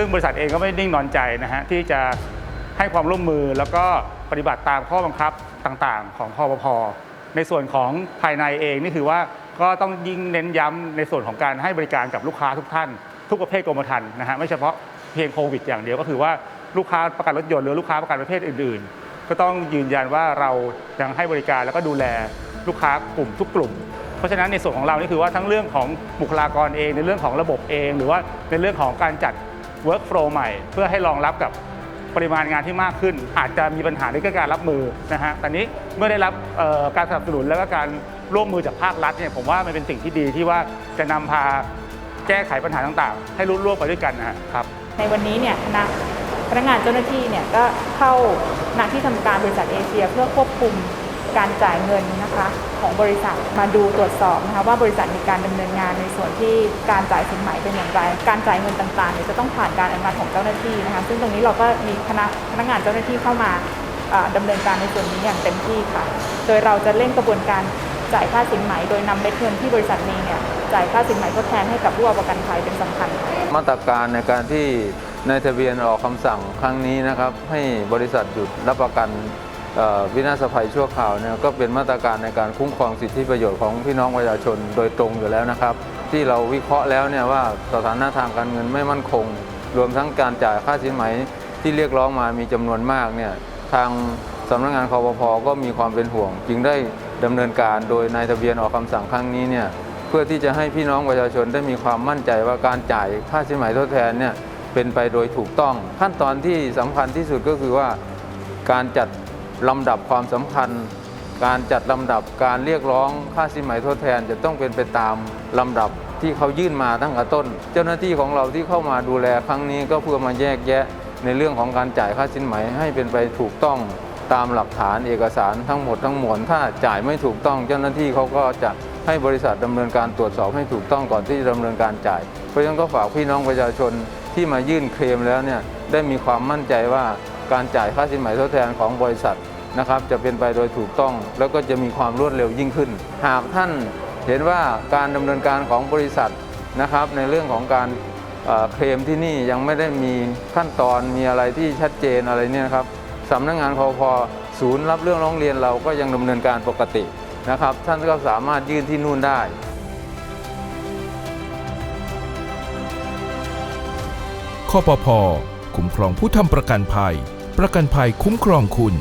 ซึ่งบริษัทเองก็ไม่นิ่งนอนใจนะฮะที่จะให้ความร่วมมือแล้วก็ปฏิบัติตามข้อบังคับต่างๆ ของคอปพในส่วนของภายในเองนี่คือว่าก็ต้องยิ่งเน้นย้ำในส่วนของการให้บริการกับลูกค้าทุกท่าน ทุกประเภทกรมธรรม์นะฮะไม่เฉพาะเพียงโควิด อย่างเดียวก็คือว่าลูกค้าประกันรถยนต์หรือลูกค้าประกันประเภทอื่น ๆ ก็ต้องยืนยันว่าเรายังให้บริการแล้วก็ดูแลลูกค้ากลุ่มทุกกลุ่ม เพราะฉะนั้นในส่วนของเรานี่คือว่าทั้งเรื่องของบุคลากรเองในเรื่องของระบบเอง หรือว่าในเรื่องของการจัด work flow ใหม่ เพื่อให้รองรับกับปริมาณงานที่มากขึ้น อาจจะมีปัญหาในเรการรับมือนะฮะแต่นี้เมื่อได้รับการสนับสนุนแล้วก็การร่วมมือจากภาครัฐเนี่ยผมว่ามันเป็นสิ่งที่ดีที่ว่าจะนำพาแก้ไขปัญหาต่างๆ ให้รุ่ร่วมไปด้วยกันนะครับ ในวันนี้เนี่ยคณะพนักงานเจ้าหน้าที่เนี่ยก็เข้าณที่ทำการบริษัทเอเชีย เพื่อควบคุม การจ่ายเงินนะคะของบริษัทมาดูตรวจสอบนะคะว่าบริษัทมีการดำเนินงานในส่วนที่การจ่ายสินไหมเป็นอย่างไร การจ่ายเงินต่างๆเนี่ยจะต้องผ่านการอนุมัติของเจ้าหน้าที่นะคะซึ่งตรงนี้เราก็มีคณะพนักงานเจ้าหน้าที่เข้ามาดำาเนินการในส่วนนี้อย่างเต็มที่ค่ะ โดยเราจะเร่งกระบวนการจ่ายค่าสินไหมโดยนำเม็ดเงินที่บริษัทมีเนี่ยจ่ายค่าสินไหมทดแทนให้กับผู้เอาประกันภัยเป็นสำคัญ มาตรการในการที่นายทะเบียนออกคำสั่งครั้งนี้นะครับ ให้บริษัทหยุดรับประกัน วินาศภัยชั่วคราวเนี่ยก็เป็นมาตรการในการคุ้มครองสิทธิประโยชน์ของพี่น้องประชาชนโดยตรงอยู่แล้วนะครับ ที่เราวิเคราะห์แล้วเนี่ยว่าสถานะทางการเงินไม่มั่นคง รวมทั้งการจ่ายค่าสินไหมที่เรียกร้องมามีจำนวนมากเนี่ยทางสำนักงานคอปพอก็มีความเป็นห่วง จึงได้ดำเนินการโดยนายทะเบียนออกคำสั่งครั้งนี้เนี่ยเพื่อที่จะให้พี่น้องประชาชนได้มีความมั่นใจว่าการจ่ายค่าสินไหมทดแทนเนี่ยเป็นไปโดยถูกต้อง ขั้นตอนที่สำคัญที่สุดก็คือว่าการจัด ลำดับความสำคัญ การจัดลำดับการเรียกร้องค่าสินไหมทดแทนจะต้องเป็นไปตามลำดับที่เขายื่นมาตั้งแต่ต้น เจ้าหน้าที่ของเราที่เข้ามาดูแลครั้งนี้ก็เพื่อมาแยกแยะในเรื่องของการจ่ายค่าสินไหมให้เป็นไปถูกต้องตามหลักฐานเอกสารทั้งหมดทั้งมวลถ้าจ่ายไม่ถูกต้องเจ้าหน้าที่เขาก็จะให้บริษัทดำเนินการตรวจสอบให้ถูกต้องก่อนที่จะดำเนินการจ่าย เพราะฉะนั้นก็ฝากพี่น้องประชาชนที่มายื่นเคลมแล้วเนี่ยได้มีความมั่นใจว่า การจ่ายค่าสินไหมทดแทนของบริษัทนะครับจะเป็นไปโดยถูกต้อง แล้วก็จะมีความรวดเร็วยิ่งขึ้น หากท่านเห็นว่าการดำเนินการของบริษัทนะครับ ในเรื่องของการเคลมที่นี่ยังไม่ได้มีขั้นตอนมีอะไรที่ชัดเจนอะไรเนี่ยครับสำนักงานคอพศูนย์รับเรื่องร้องเรียนเราก็ยังดำเนินการปกตินะครับ ท่านก็สามารถยื่นที่นู่นได้คอปพคุ้มครองผู้ทำประกันภัย ประกันภัยคุ้มครองคุณ